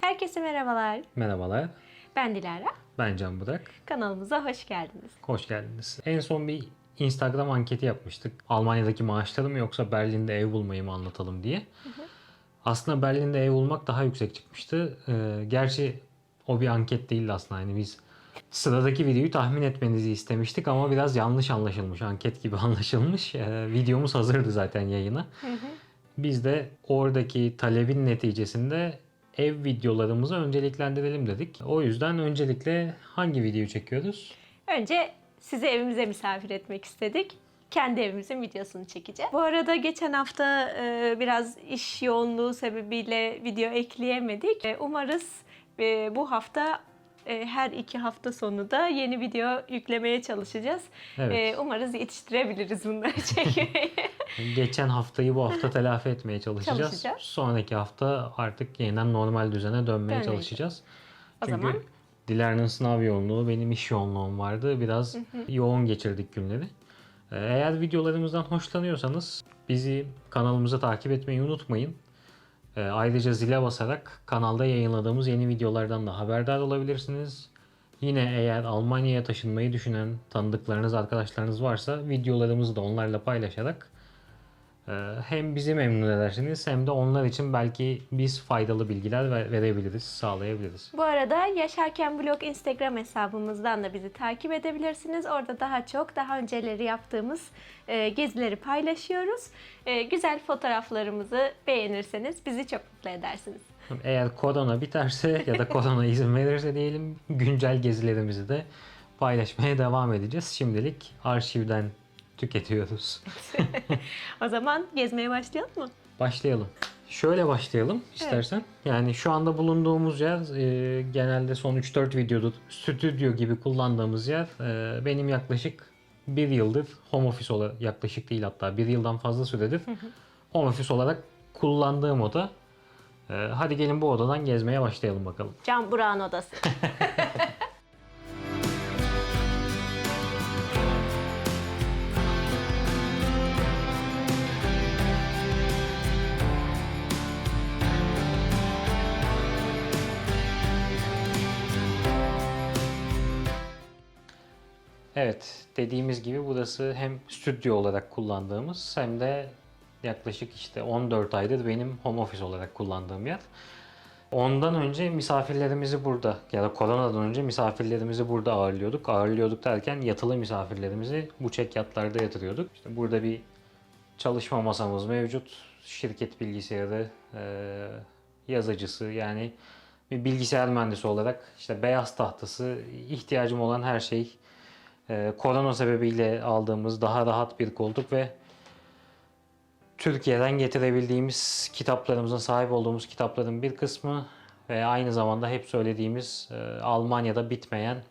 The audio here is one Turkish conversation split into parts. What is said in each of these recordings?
Herkese merhabalar. Merhabalar, Ben Dilara. ben Can Budak. Kanalımıza hoş geldiniz. Hoş geldiniz. En son bir Instagram anketi yapmıştık. Almanya'daki maaşları mı yoksa Berlin'de ev bulmayı mı anlatalım diye. Aslında Berlin'de ev bulmak daha yüksek çıkmıştı. Ee, gerçi o bir anket değildi aslında. Yani biz sıradaki videoyu tahmin etmenizi istemiştik ama biraz yanlış anlaşılmış. Anket gibi anlaşılmış. Ee, videomuz hazırdı zaten yayına. Biz de oradaki talebin neticesinde ev videolarımızı önceliklendirelim dedik. O yüzden öncelikle hangi videoyu çekiyoruz? Önce sizi evimize misafir etmek istedik. Kendi evimizin videosunu çekeceğiz. Bu arada geçen hafta e, biraz iş yoğunluğu sebebiyle video ekleyemedik. E, umarız e, bu hafta e, her iki hafta sonu da yeni video yüklemeye çalışacağız. Evet. E, umarız yetiştirebiliriz bunları çekmeyi. Geçen haftayı bu hafta telafi etmeye çalışacağız. Çalışacağız. Sonraki hafta artık yeniden normal düzene dönmeye Dönmeye çalışacağız. O Çünkü zaman Dilara'nın sınav yoğunluğu, benim iş yoğunluğum vardı. Biraz yoğun geçirdik günleri. Ee, Eğer videolarımızdan hoşlanıyorsanız bizi kanalımıza takip etmeyi unutmayın. Ee, Ayrıca zile basarak kanalda yayınladığımız yeni videolardan da haberdar olabilirsiniz. Yine eğer Almanya'ya taşınmayı düşünen tanıdıklarınız, arkadaşlarınız varsa videolarımızı da onlarla paylaşarak e, hem bizi memnun edersiniz hem de onlar için belki biz faydalı bilgiler ver- verebiliriz, sağlayabiliriz. Bu arada Yaşarken Blog Instagram hesabımızdan da bizi takip edebilirsiniz. Orada daha çok daha önceleri yaptığımız e, gezileri paylaşıyoruz. E, güzel fotoğraflarımızı beğenirseniz bizi çok mutlu edersiniz. Eğer korona biterse ya da korona izin verirse diyelim güncel gezilerimizi de paylaşmaya devam edeceğiz. Şimdilik arşivden tüketiyoruz. O zaman gezmeye başlayalım mı? Başlayalım. Şöyle başlayalım istersen. Yani şu anda bulunduğumuz yer e, genelde son 3-4 videoda stüdyo gibi kullandığımız yer. E, benim yaklaşık bir yıldır home office olarak yaklaşık değil hatta bir yıldan fazla süredir home office olarak kullandığım oda. E, hadi gelin bu odadan gezmeye başlayalım bakalım. Can Burak'ın odası. Evet, dediğimiz gibi burası hem stüdyo olarak kullandığımız hem de yaklaşık işte 14 aydır benim home office olarak kullandığım yer. Ondan önce misafirlerimizi burada ya da koronadan önce misafirlerimizi burada ağırlıyorduk. Ağırlıyorduk derken yatılı misafirlerimizi bu çek yatlarda yatırıyorduk. İşte burada bir çalışma masamız mevcut. Şirket bilgisayarı, eee, yazıcısı yani bir bilgisayar mühendisi olarak işte beyaz tahtası, ihtiyacım olan her şey ee, korona sebebiyle aldığımız daha rahat bir koltuk ve Türkiye'den getirebildiğimiz kitaplarımızın sahip olduğumuz kitapların bir kısmı ve aynı zamanda hep söylediğimiz e, Almanya'da bitmeyen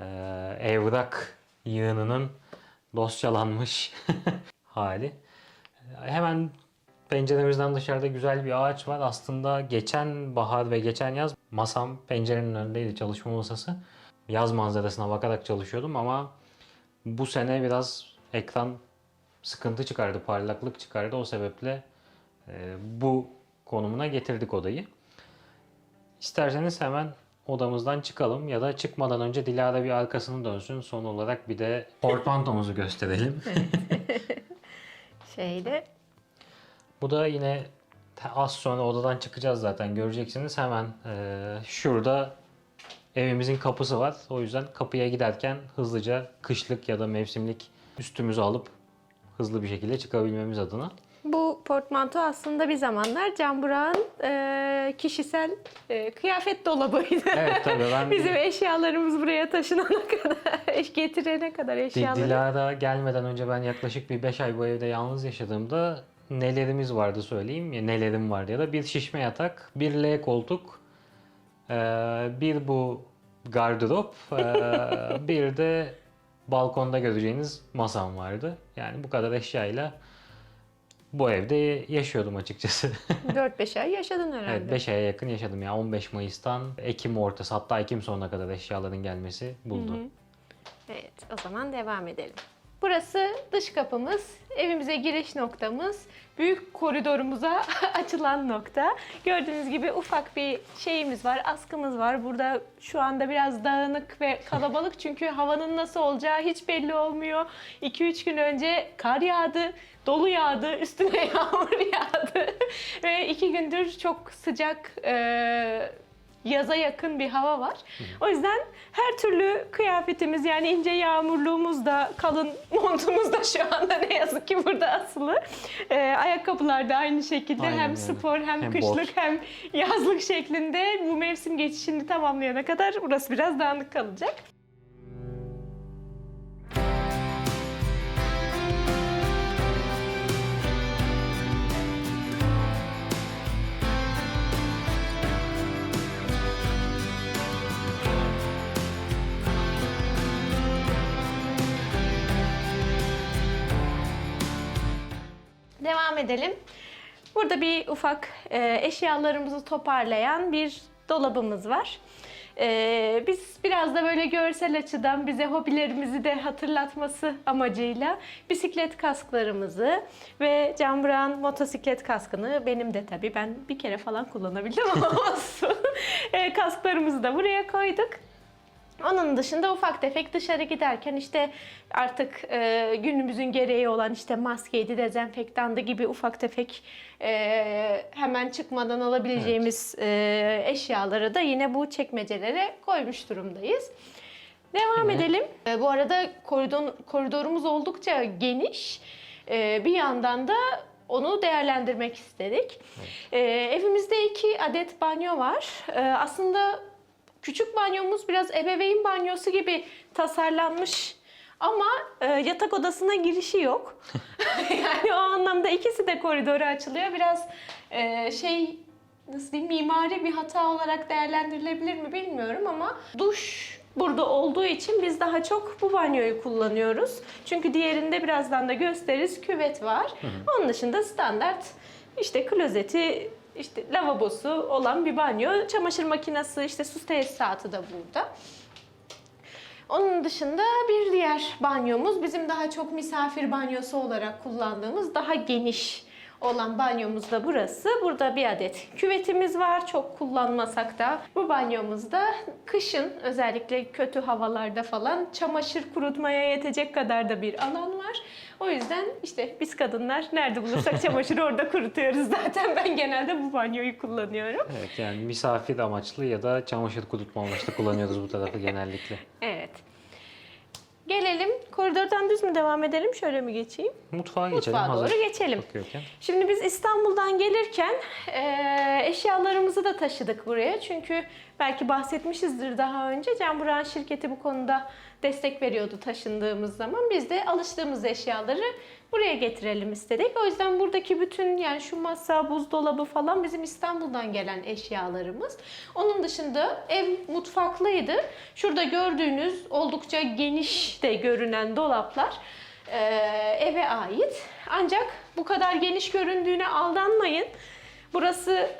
e, evrak yığınının dosyalanmış hali. Hemen penceremizden dışarıda güzel bir ağaç var. Aslında geçen bahar ve geçen yaz masam pencerenin önündeydi çalışma masası. Yaz manzarasına bakarak çalışıyordum ama bu sene biraz ekran sıkıntı çıkardı, parlaklık çıkardı. O sebeple e, bu konumuna getirdik odayı. İsterseniz hemen odamızdan çıkalım ya da çıkmadan önce Dilara bir arkasını dönsün. Son olarak bir de portmantomuzu gösterelim. Şeyde Bu da yine az sonra odadan çıkacağız zaten göreceksiniz. Hemen e, şurada evimizin kapısı var. O yüzden kapıya giderken hızlıca kışlık ya da mevsimlik üstümüzü alıp hızlı bir şekilde çıkabilmemiz adına. bu portmanto aslında bir zamanlar Can Burak'ın e, kişisel e, kıyafet dolabıydı. Evet tabii ben Bizim eşyalarımız buraya taşınana kadar, getirene kadar Di- eşyaları. Dilara gelmeden önce ben yaklaşık bir 5 ay bu evde yalnız yaşadığımda nelerimiz vardı söyleyeyim. Ya, nelerim vardı ya da bir şişme yatak, bir L koltuk, bir bu gardırop, eee, bir de balkonda göreceğiniz masam vardı. Yani bu kadar eşyayla bu evde yaşıyordum açıkçası. 4-5 ay yaşadın herhalde. evet 5 aya yakın yaşadım ya 15 Mayıs'tan Ekim ortası hatta Ekim sonuna kadar eşyaların gelmesi buldu. Evet, o zaman devam edelim. Burası dış kapımız, evimize giriş noktamız, büyük koridorumuza açılan nokta. Gördüğünüz gibi ufak bir şeyimiz var, askımız var. Burada şu anda biraz dağınık ve kalabalık çünkü havanın nasıl olacağı hiç belli olmuyor. 2-3 gün önce kar yağdı, dolu yağdı, üstüne yağmur yağdı ve iki gündür çok sıcak e, yaza yakın bir hava var. O yüzden her türlü kıyafetimiz yani ince yağmurluğumuz da kalın montumuz da şu anda ne yazık ki burada asılı. Ee, ayakkabılar da aynı şekilde Aynen hem öyle. spor hem, Hem kışlık bot. hem yazlık şeklinde bu mevsim geçişini tamamlayana kadar burası biraz dağınık kalacak. Devam edelim. Burada bir ufak e, eşyalarımızı toparlayan bir dolabımız var. E, biz biraz da böyle görsel açıdan bize hobilerimizi de hatırlatması amacıyla bisiklet kasklarımızı ve Can Burak'ın motosiklet kaskını benim de tabii ben bir kere falan kullanabildim ama olsun. E, kasklarımızı da buraya koyduk. Onun dışında ufak tefek dışarı giderken işte artık e, günümüzün gereği olan işte maskeydi, dezenfektandı gibi ufak tefek e, hemen çıkmadan alabileceğimiz e, eşyaları da yine bu çekmecelere koymuş durumdayız. Devam Evet. edelim. E, bu arada koridor, koridorumuz oldukça geniş. E, bir yandan da onu değerlendirmek istedik. E, evimizde iki adet banyo var. E, aslında Küçük banyomuz biraz ebeveyn banyosu gibi tasarlanmış ama e, yatak odasına girişi yok. yani o anlamda ikisi de koridora açılıyor. Biraz e, şey nasıl diyeyim mimari bir hata olarak değerlendirilebilir mi bilmiyorum ama duş burada olduğu için biz daha çok bu banyoyu kullanıyoruz. Çünkü diğerinde birazdan da gösteririz küvet var. Onun dışında standart işte klozeti işte lavabosu olan bir banyo. Çamaşır makinesi, işte su tesisatı da burada. Onun dışında bir diğer banyomuz bizim daha çok misafir banyosu olarak kullandığımız daha geniş olan banyomuz da burası. Burada bir adet küvetimiz var. Çok kullanmasak da bu banyomuzda kışın özellikle kötü havalarda falan çamaşır kurutmaya yetecek kadar da bir alan var. O yüzden işte biz kadınlar nerede bulursak çamaşırı orada kurutuyoruz zaten. Ben genelde bu banyoyu kullanıyorum. Evet yani misafir amaçlı ya da çamaşır kurutma amaçlı kullanıyoruz bu tarafı genellikle. Evet. Gelelim. Koridordan düz mü devam edelim? Şöyle mi geçeyim? Mutfağa geçelim Mutfağa hazır doğru geçelim. bakıyorken. Şimdi biz İstanbul'dan gelirken eee, eşyalarımızı da taşıdık buraya. Çünkü belki bahsetmişizdir daha önce. Can Burak'ın şirketi bu konuda destek veriyordu taşındığımız zaman. Biz de alıştığımız eşyaları buraya getirelim istedik. O yüzden buradaki bütün yani şu masa, buzdolabı falan bizim İstanbul'dan gelen eşyalarımız. Onun dışında ev mutfaklıydı. Şurada gördüğünüz oldukça geniş de görünen dolaplar e, eve ait. Ancak bu kadar geniş göründüğüne aldanmayın. Burası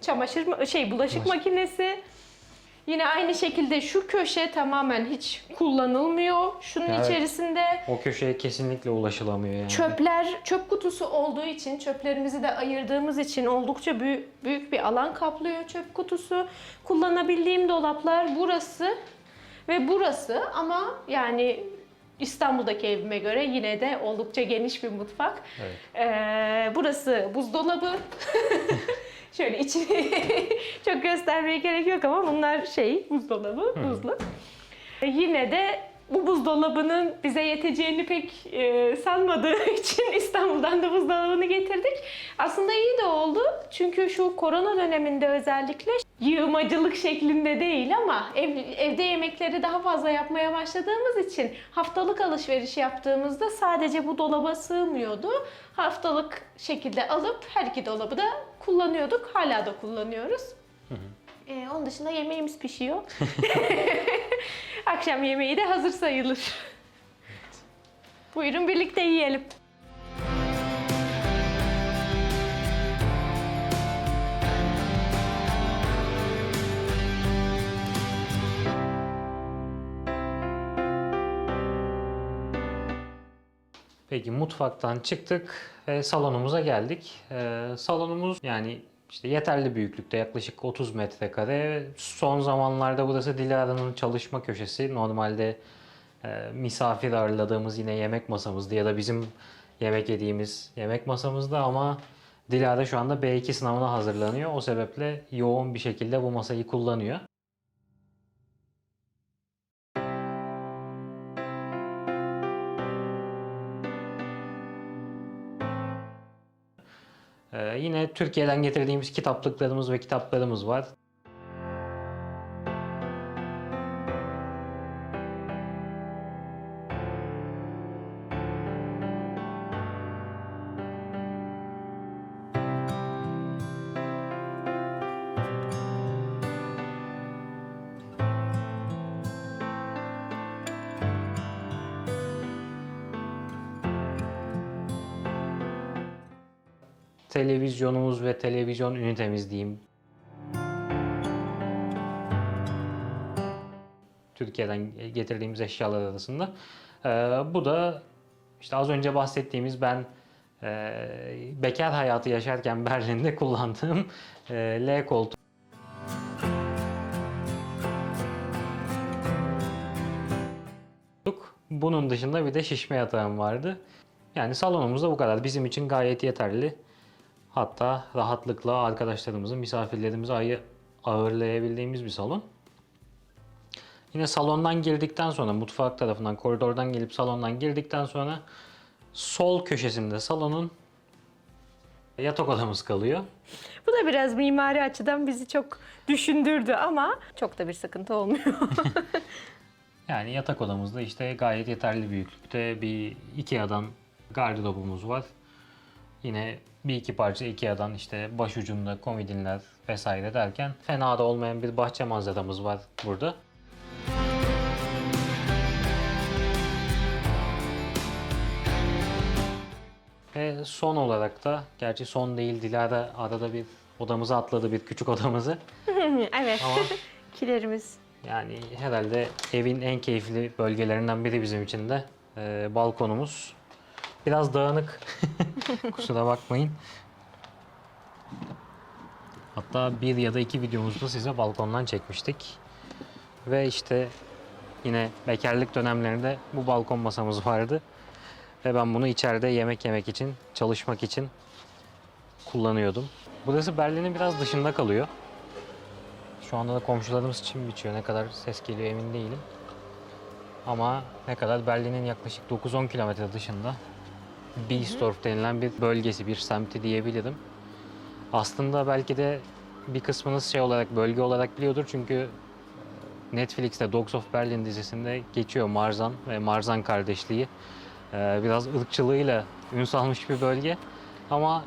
çamaşır ma- şey bulaşık Bulaşık. makinesi. Yine aynı şekilde şu köşe tamamen hiç kullanılmıyor. Şunun Evet. içerisinde O köşeye kesinlikle ulaşılamıyor yani. çöpler, çöp kutusu olduğu için, çöplerimizi de ayırdığımız için oldukça büyük, büyük bir alan kaplıyor çöp kutusu. Kullanabildiğim dolaplar burası ve burası ama yani İstanbul'daki evime göre yine de oldukça geniş bir mutfak. Evet. Ee, burası buzdolabı. Şöyle içini çok göstermeye gerek yok ama bunlar şey buzdolabı, buzlu. Ee, Yine de bu buzdolabının bize yeteceğini pek e, sanmadığı için İstanbul'dan da buzdolabını getirdik. Aslında iyi de oldu. Çünkü şu korona döneminde özellikle yığmacılık şeklinde değil ama ev, evde yemekleri daha fazla yapmaya başladığımız için haftalık alışveriş yaptığımızda sadece bu dolaba sığmıyordu. Haftalık şekilde alıp her iki dolabı da kullanıyorduk. Hala da kullanıyoruz. Ee, onun dışında yemeğimiz pişiyor. Akşam yemeği de hazır sayılır. Buyurun birlikte yiyelim. Peki mutfaktan çıktık ve salonumuza geldik. Ee, salonumuz yani işte yeterli büyüklükte yaklaşık 30 metrekare. Son zamanlarda burası Dilara'nın çalışma köşesi. Normalde e, misafir ağırladığımız yine yemek masamızdı ya da bizim yemek yediğimiz yemek masamızda ama Dilara şu anda B2 sınavına hazırlanıyor. O sebeple yoğun bir şekilde bu masayı kullanıyor. Yine Türkiye'den getirdiğimiz kitaplıklarımız ve kitaplarımız var. Televizyonumuz ve televizyon ünitemiz diyeyim. Türkiye'den getirdiğimiz eşyalar arasında. Ee, bu da işte az önce bahsettiğimiz ben e, bekar hayatı yaşarken Berlin'de kullandığım e, L koltuğu. Bunun dışında bir de şişme yatağım vardı. Yani salonumuz da bu kadar. Bizim için gayet yeterli. Hatta rahatlıkla arkadaşlarımızı, misafirlerimizi ayı ağırlayabildiğimiz bir salon. Yine salondan girdikten sonra, mutfak tarafından, koridordan gelip salondan girdikten sonra sol köşesinde salonun yatak odamız kalıyor. Bu da biraz mimari açıdan bizi çok düşündürdü ama çok da bir sıkıntı olmuyor. Yani yatak odamızda işte gayet yeterli büyüklükte bir Ikea'dan gardırobumuz var. Yine bir iki parça Ikea'dan işte başucunda komodinler vesaire derken fena da olmayan bir bahçe manzaramız var burada. Ve son olarak da gerçi son değil Dilara arada bir odamıza atladı bir küçük odamızı. evet. Ama Kilerimiz. yani herhalde evin en keyifli bölgelerinden biri bizim için de Ee, balkonumuz. Biraz dağınık. Kusura bakmayın. Hatta bir ya da iki videomuzda size balkondan çekmiştik. Ve işte yine bekarlık dönemlerinde bu balkon masamız vardı. Ve ben bunu içeride yemek yemek için, çalışmak için kullanıyordum. Burası Berlin'in biraz dışında kalıyor. Şu anda da komşularımız çim biçiyor. Ne kadar ses geliyor emin değilim. Ama ne kadar Berlin'in yaklaşık 9-10 kilometre dışında Biesdorf denilen bir bölgesi, bir semti diyebilirim. Aslında belki de bir kısmınız şey olarak, bölge olarak biliyordur çünkü Netflix'te Dogs of Berlin dizisinde geçiyor Marzan ve Marzan kardeşliği. Ee, Biraz ırkçılığıyla ün salmış bir bölge. Ama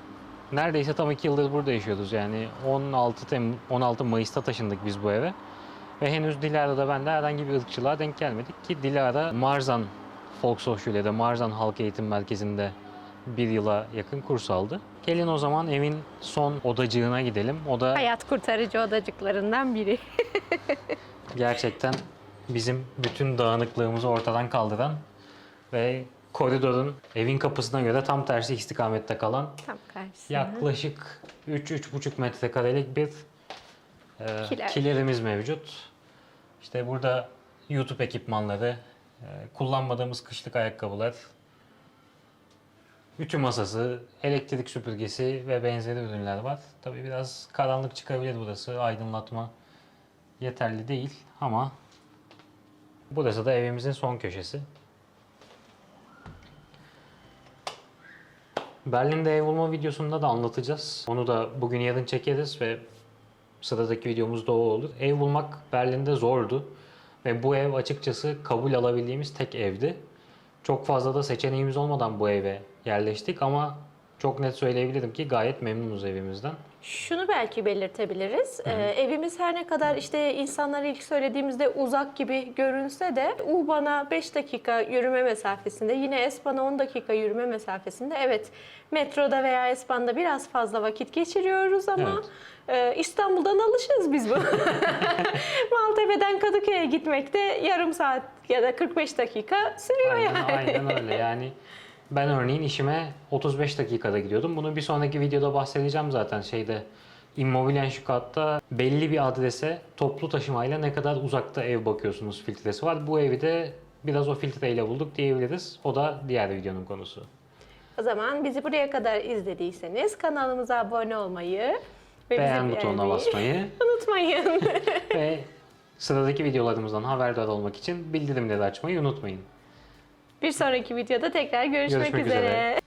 neredeyse tam iki yıldır burada yaşıyoruz. Yani 16 Tem 16 Mayıs'ta taşındık biz bu eve. Ve henüz Dilara'da bende herhangi bir ırkçılığa denk gelmedik ki Dilara Marzan Volkshochschule'de Marzan Halk Eğitim Merkezi'nde bir yıla yakın kurs aldı. Gelin o zaman evin son odacığına gidelim. O da Hayat kurtarıcı odacıklarından biri. gerçekten bizim bütün dağınıklığımızı ortadan kaldıran ve koridorun evin kapısına göre tam tersi istikamette kalan Tam karşısında. yaklaşık 3-3,5 metrekarelik bir e, Kiler. kilerimiz mevcut. İşte burada YouTube ekipmanları, kullanmadığımız kışlık ayakkabılar, ütü masası, elektrik süpürgesi ve benzeri ürünler var. Tabii biraz karanlık çıkabilir burası, aydınlatma yeterli değil ama burası da evimizin son köşesi. Berlin'de ev bulma videosunda da anlatacağız. Onu da bugün yarın çekeriz ve sıradaki videomuz da o olur. Ev bulmak Berlin'de zordu ve bu ev açıkçası kabul alabildiğimiz tek evdi. Çok fazla da seçeneğimiz olmadan bu eve yerleştik ama çok net söyleyebilirim ki gayet memnunuz evimizden. Şunu belki belirtebiliriz. Ee, evimiz her ne kadar işte insanlara ilk söylediğimizde uzak gibi görünse de U-Bahn'a 5 dakika yürüme mesafesinde, yine S-Bahn'a 10 dakika yürüme mesafesinde. Evet, metroda veya S-Bahn'da biraz fazla vakit geçiriyoruz ama e, İstanbul'dan alışız biz bu. Maltepe'den Kadıköy'e gitmekte yarım saat ya da 45 dakika sürüyor Aynen, yani. aynen öyle yani Ben örneğin işime 35 dakikada gidiyordum. Bunu bir sonraki videoda bahsedeceğim zaten şeyde. Immobilien Stuttgart'ta belli bir adrese toplu taşımayla ne kadar uzakta ev bakıyorsunuz filtresi var. Bu evi de biraz o filtreyle bulduk diyebiliriz. O da diğer videonun konusu. O zaman bizi buraya kadar izlediyseniz kanalımıza abone olmayı ve Beğen butonuna basmayı unutmayın. ve sıradaki videolarımızdan haberdar olmak için bildirimleri açmayı unutmayın. Bir sonraki videoda tekrar görüşmek, Görüşmek üzere. üzere.